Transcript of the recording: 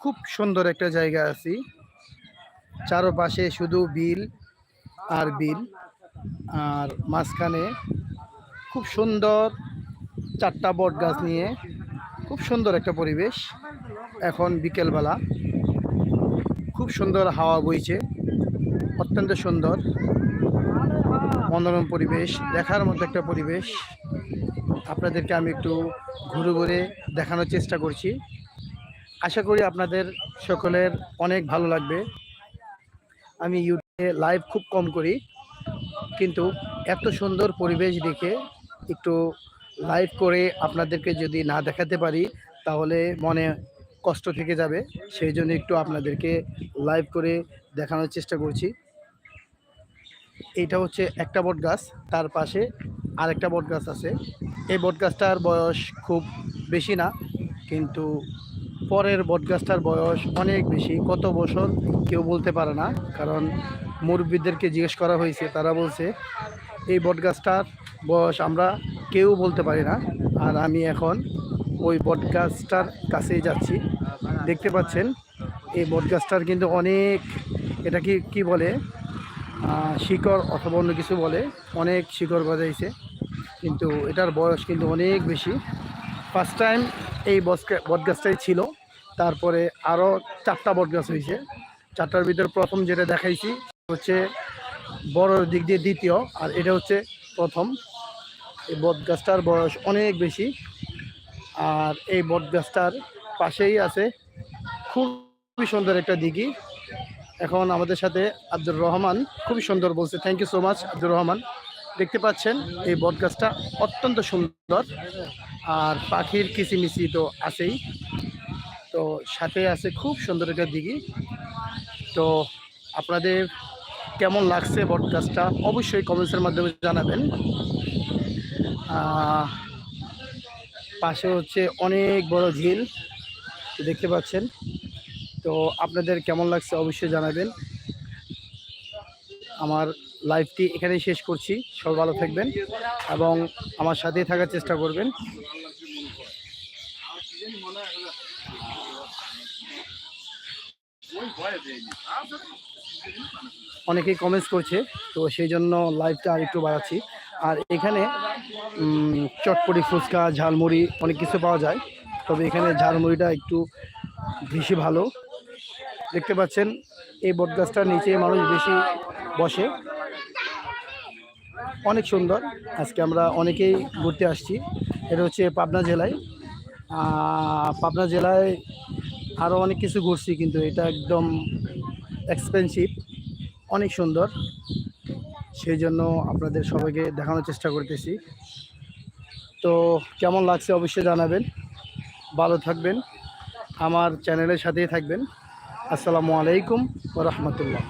খুব সুন্দর একটা জায়গা আছি। চারপাশে শুধু বিল আর বিল। আর মাঝখানে খুব সুন্দর চারটা বট গাছ নিয়ে খুব সুন্দর একটা পরিবেশ এখন বিকেলবেলা। খুব সুন্দর হাওয়া বইছে, অত্যন্ত সুন্দর। মনোরম পরিবেশ, দেখার মতো একটা পরিবেশ। আপনাদেরকে আমি একটু ঘুরে ঘুরে দেখানোর চেষ্টা করছি। আশা করি আপনাদের সকলের অনেক ভালো লাগবে। আমি ইউটিউবে লাইভ খুব কম করি, কিন্তু এত সুন্দর পরিবেশ দেখে একটু লাইভ করে আপনাদেরকে যদি না দেখাতে পারি, তাহলে মনে কষ্ট থেকে যাবে। সেই জন্য একটু আপনাদেরকে লাইভ করে দেখানোর চেষ্টা করছি। এটা হচ্ছে একটা বট গাছ, তার পাশে আরেকটা বট গাছ আছে। এই বট গাছটার বয়স খুব বেশি না, কিন্তু পরের বটগাছটার বয়স অনেক বেশি, কত বছর কেউ বলতে পারে না, কারণ মুরব্বীদেরকে জিজ্ঞেস করা হয়েছে, তারা বলছে, এই বটগাছটার বয়স আমরা কেউ বলতে পারি না। আর আমি এখন ওই বটগাছটার কাছেই যাচ্ছি। দেখতে পাচ্ছেন, এই বটগাছটার কিন্তু অনেক, এটা কি কি বলে? শিকড় অথবা অন্য কিছু বলে, অনেক শিকড় গজাইছে কিন্তু এটার বয়স কিন্তু অনেক বেশি। ফার্স্ট টাইম এই বটগাছটাই ছিল। তারপরে আরও চারটা বটগাছ হয়েছে। চারটার ভিতর প্রথম যেটা দেখাইছি হচ্ছে বড় দিক দিয়ে দ্বিতীয়, আর এটা হচ্ছে প্রথম। এই বটগাছটার বয়স অনেক বেশি, আর এই বটগাছটার পাশেই আছে খুবই সুন্দর একটা দিঘি। এখন আমাদের সাথে আব্দুর রহমান খুবই সুন্দর বলছে। Thank you so much Abdur Rahman. দেখতে পাচ্ছেন, এই বটগাছটা অত্যন্ত সুন্দর, আর পাখির কিচিমিচি তো আছেই। তো সাথে আছে খুব সুন্দর একটা দিঘি। তো আপনাদের কেমন লাগছে বটগাছটা অবশ্যই কমেন্টসের মাধ্যমে জানাবেন। পাশে হচ্ছে অনেক বড় ঝিল দেখতে পাচ্ছেন। তো আপনাদের কেমন লাগছে অবশ্যই জানাবেন। আমার লাইভটি এখানেই শেষ করছি। সব ভালো থাকবেন এবং আমার সাথেই থাকার চেষ্টা করবেন। অনেকেই কমেন্টস করছে, তো সেই জন্য লাইভটা আর একটু বাড়াচ্ছি। আর এখানে চটপটি ফুচকা, ঝালমুড়ি অনেক কিছু পাওয়া যায়। তবে এখানে ঝালমুড়িটা একটু বেশি ভালো। দেখতে পাচ্ছেন, এই বটগাছটার নিচে মানুষ বেশি বসে। অনেক সুন্দর। আজকে আমরা অনেকেই ঘুরতে আসছি। এটা হচ্ছে পাবনা জেলায়। পাবনা জেলায় আরও অনেক কিছু ঘুরছি, কিন্তু এটা একদম এক্সপেন্সিভ অনেক সুন্দর। সেই জন্য আপনাদের সবাইকে দেখানোর চেষ্টা করতেছি। তো কেমন লাগছে অবশ্যই জানাবেন। ভালো থাকবেন। আমার চ্যানেলের সাথেই থাকবেন। আসসালামু আলাইকুম রহমতুল্লাহ।